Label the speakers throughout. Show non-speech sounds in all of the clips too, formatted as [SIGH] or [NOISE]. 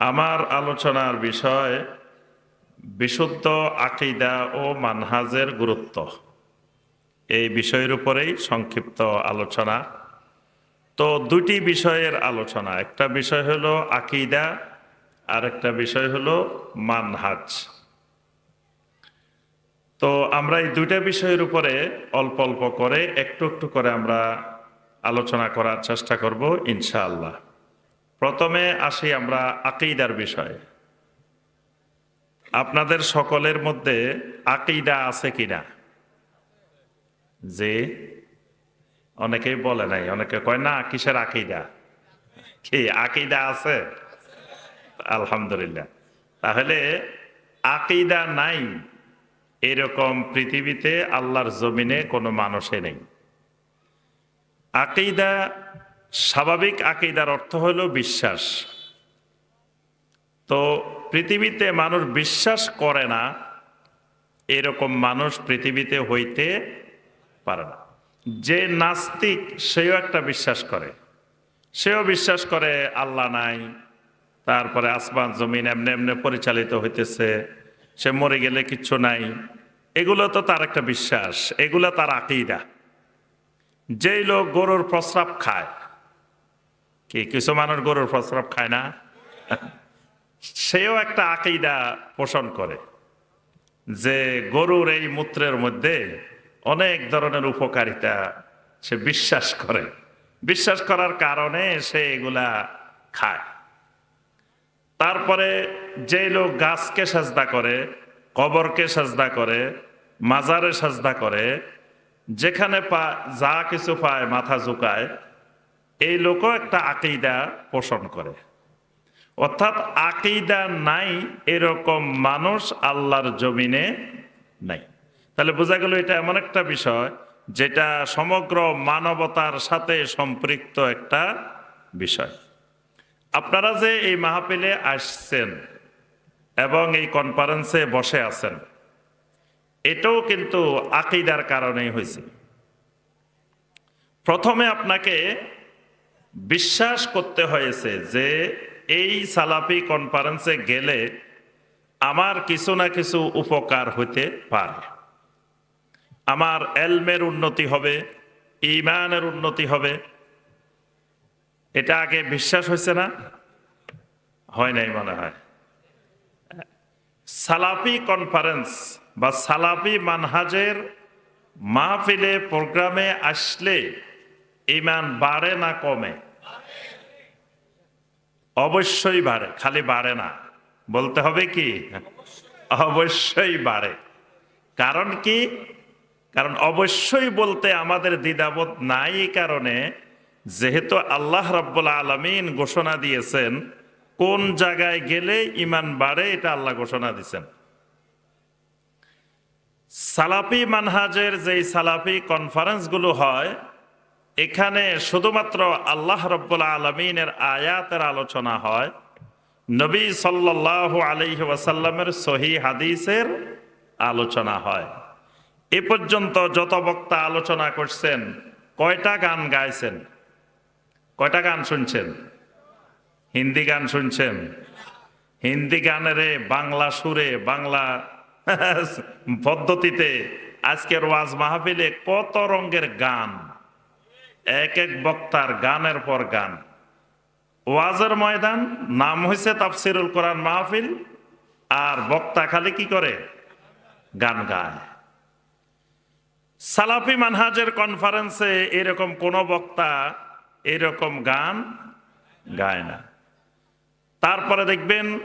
Speaker 1: আমার আলোচনার বিষয় বিশুদ্ধ আকিদা ও মানহাজের গুরুত্ব। এই বিষয়ের উপরেই সংক্ষিপ্ত আলোচনা। তো দুটি বিষয়ের আলোচনা। একটা বিষয় হলো আকিদা আর একটা বিষয় হলো মানহাজ। তো আমরা এই দুইটা বিষয়ের উপরে অল্প অল্প করে, একটু একটু করে আমরা আলোচনা করার চেষ্টা করব ইনশাআল্লাহ। প্রথমে আসি আমরা আকিদার বিষয়ে। আপনাদের সকলের মধ্যে আকিদা আছে কিনা? যে অনেকেই বলে নাই, অনেকে কয়, না, কিসের আকিদা? কি, আকিদা আছে? আলহামদুলিল্লাহ। তাহলে আকিদা নাই, এরকম পৃথিবীতে আল্লাহর জমিনে কোনো মানুষে নেই। আকিদা স্বাভাবিক আকিদার অর্থ হলো বিশ্বাস। তো পৃথিবীতে মানুষ বিশ্বাস করে না, এরকম মানুষ পৃথিবীতে হইতে পারে না। যে নাস্তিক, সেও একটা বিশ্বাস করে। সেও বিশ্বাস করে আল্লাহ নাই, তারপরে আসমান, জমিন এমনি এমনি পরিচালিত হইতেছে, সে মরে গেলে কিচ্ছু নাই। এগুলো তো তার একটা বিশ্বাস, এগুলো তার আকিদা। যেই লোক গরুর প্রস্রাব খায় কি কিছু মানুষ গরুর প্রস্রাব খায় না? সেও একটা আকিদা পোষণ করে যে গরুর এই মূত্রের মধ্যে অনেক ধরনের উপকারিতা সে বিশ্বাস করে। বিশ্বাস করার কারণে সে এগুলা খায়। তারপরে যে লোক গাছকে সাজদা করে, কবরকে সাজদা করে, মাজারে সাজদা করে, যেখানে পা যা কিছু পায়, মাথা ঝুঁকায় এই লোকও একটা আকিদা পোষণ করে। অর্থাৎ আকিদা নাই, এরকম মানুষ আল্লাহর জমিনে নাই। তাহলে বোঝা গেল এটা এমন একটা বিষয়, যেটা সমগ্র মানবতার সাথে সম্পৃক্ত একটা বিষয়। আপনারা যে এই মাহফিলে আসছেন এবং এই কনফারেন্সে বসে আছেন, এটাও কিন্তু আকিদার কারণেই হয়েছে। প্রথমে আপনাকে বিশ্বাস করতে হয়েছে যে এই সালাপি কনফারেন্সে গেলে আমার কিছু না কিছু উপকার হতে পারে। আমার এলমের উন্নতি হবে ইমানের উন্নতি হবে। এটা আগে বিশ্বাস হয়েছে না? হয় নাই মনে হয়। সালাফি কনফারেন্স বা সালাফি মানহাজের মাহফিলে, প্রোগ্রামে আসলে ইমান বাড়ে না কমে? অবশ্যই বাড়ে, খালি বাড়ে না। বলতে হবে কি? অবশ্যই বাড়ে। কারণ কি? কারণ অবশ্যই বলতে আমাদের দ্বিধাবোধ নাই কারণে যেহেতু আল্লাহ রাব্বুল আলমিন ঘোষণা দিয়েছেন, কোন জায়গায় গেলে ইমান বাড়ে এটা আল্লাহ ঘোষণা দিয়েছেন। সালাফি মানহাজের যেই সালাফি কনফারেন্সগুলো হয় এখানে শুধুমাত্র আল্লাহ রব্বুল আলমিনের আয়াতের আলোচনা হয়। নবী সাল্লাহ আলহি ওয়াসাল্লামের সহি হাদিসের আলোচনা হয়। এ পর্যন্ত যত বক্তা আলোচনা করছেন, কয়টা গান গাইছেন? কয়টা গান শুনছেন? হিন্দি গান শুনছেন? হিন্দি গানেরে বাংলা সুরে, বাংলা [LAUGHS] পদ্ধতিতে আজকের ওয়াজ মাহফিলে কত রঙের গান? এক এক বক্তার গানের পর গান। ওয়াজের ময়দান, নাম হয়েছে তাফসিরুল কোরআন মাহফিল, আর বক্তা খালি কি করে? গান গায়। সালাফি মানহাজের কনফারেন্সে এরকম কোন বক্তা এরকম গান গায় না। তারপরে দেখবেন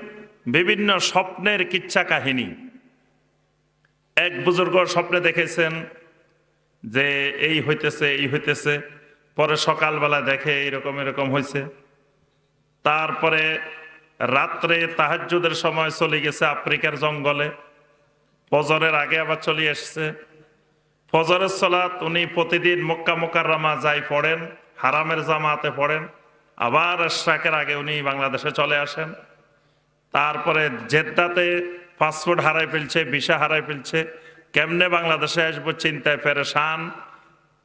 Speaker 1: বিভিন্ন স্বপ্নের কিচ্ছা কাহিনী। এক বুজুর্গ স্বপ্নে দেখেছেন যে এই হইতেছে এই হইতেছে। পরে সকালবেলা দেখে এরকম এরকম হয়েছে। তারপরে রাত্রে তাহাজ্জুদের সময় চলে গেছে আফ্রিকার জঙ্গলে। ফজরের আগে আবার চলে এসছে। ফজরের সলাত উনি প্রতিদিন মক্কা মোকাররমা যাই পড়েন, হারামের জামাতে পড়েন, আবার এশরাকের আগে উনি বাংলাদেশে চলে আসেন। তারপরে জেদ্দাতে পাসপোর্ট হারাই ফেলছে, ভিসা হারাই ফেলছে, কেমনে বাংলাদেশে আসব চিন্তায় পেরেশান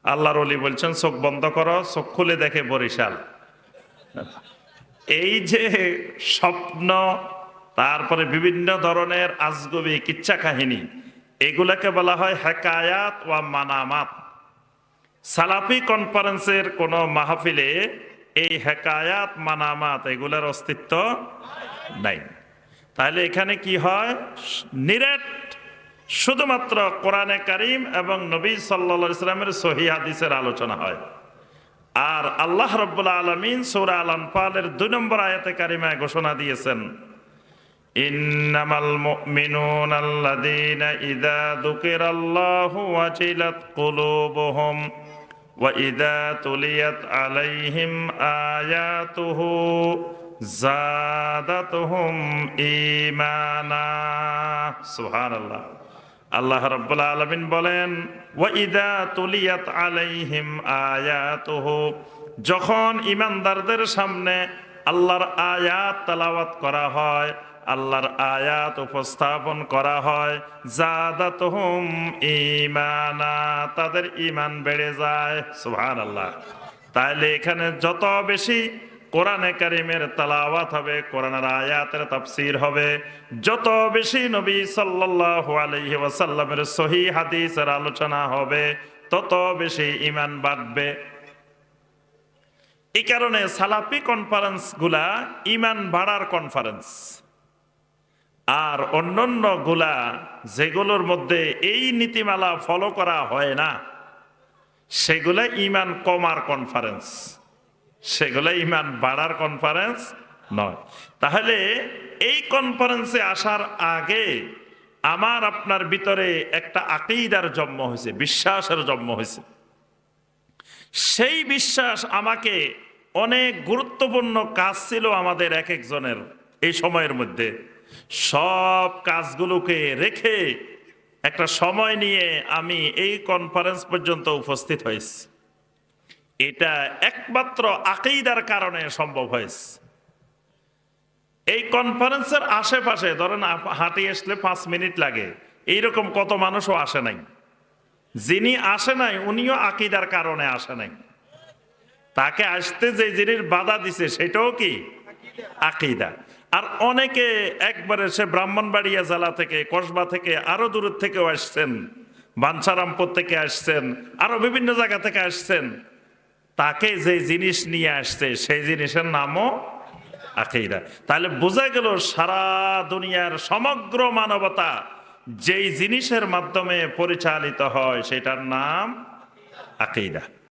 Speaker 1: আল্লাহর অলি বলছেন, চোখ বন্ধ করো, চোখ খুলে দেখে বরিশাল। এই যে স্বপ্ন, তারপরে বিভিন্ন ধরনের আজগবি, কিচ্ছা কাহিনী, এগুলাকে বলা হয় হেকায়াত ওয়া মানামাত। সালাফি কনফারেন্সের কোন মাহফিলে এই হেকায়াত, মানামাত, এগুলার অস্তিত্ব নাই। তাহলে এখানে কি হয়? নিরেট শুধুমাত্র কোরআনে কারিম এবং নবী সাল্লা ইসলামের সহি আলোচনা হয়। আর আল্লাহ রব্বুল্লা আলমিন সৌরা আল আনফালের দুই নম্বর আয়াতে কারিমায় ঘোষণা দিয়েছেন, ইন্নামাল মুমিনুন আলাইহিম আয়াতুহু আল্লাহ রাব্বুল বলেন তুলিয়াত আলাইহিম যখন ইমানদারদের সামনে আল্লাহর আয়াত তেলাওয়াত করা হয়, আল্লাহর আয়াত উপস্থাপন করা হয় তাদের ইমান বেড়ে যায়। সুবহানাল্লাহ। তাহলে এখানে যত বেশি কোরআনে কারিমের তালাওয়াত হবে, কোরআনের আয়াতের তাফসীর হবে। যত বেশি নবী সাল্লাল্লাহু আলাইহি ওয়াসাল্লামের সহি হাদিসের আলোচনা হবে, তত বেশি ঈমান বাড়বে। এই কারণে সালাফি কনফারেন্সগুলা ইমান বাড়ার কনফারেন্স। আর অন্যান্যগুলা যেগুলোর মধ্যে এই নীতিমালা ফলো করা হয় না, সেগুলা ইমান কমার কনফারেন্স। সেগুলো ইমান বাড়ার কনফারেন্স নয়। তাহলে এই কনফারেন্সে আসার আগে আমার আপনার ভিতরে একটা আকিদার জন্ম হয়েছে, বিশ্বাসের জন্ম হয়েছে। সেই বিশ্বাস আমাকে অনেক গুরুত্বপূর্ণ কাজ ছিল আমাদের এক একজনের এই সময়ের মধ্যে। সব কাজগুলোকে রেখে একটা সময় নিয়ে আমি এই কনফারেন্স পর্যন্ত উপস্থিত হয়েছি। এটা একমাত্র আকেইদার কারণে সম্ভব হয়েছে। এই কনফারেন্সের আশেপাশে ধরেন হাঁটি আসলে পাঁচ মিনিট লাগে। এইরকম কত মানুষও আসে নাই। যিনি আসে নাই, উনিও আকিদার কারণে আসে নাই। তাকে আসতে যে জিনিস বাধা দিছে, সেটাও কি? আকিদা। আর অনেকে একবারে সে ব্রাহ্মণবাড়িয়া জেলা থেকে, কসবা থেকে, আরও দূরের থেকেও আসছেন। বাঞ্ছারামপুর থেকে আসছেন, আরও বিভিন্ন জায়গা থেকে আসছেন। তাকে যে জিনিস নিয়ে আসছে, সেই জিনিসের নামও আকিদা। তাহলে বোঝা গেল সারা দুনিয়ার সমগ্র মানবতা যেই জিনিসের মাধ্যমে পরিচালিত হয়, সেটার নাম আকিদা।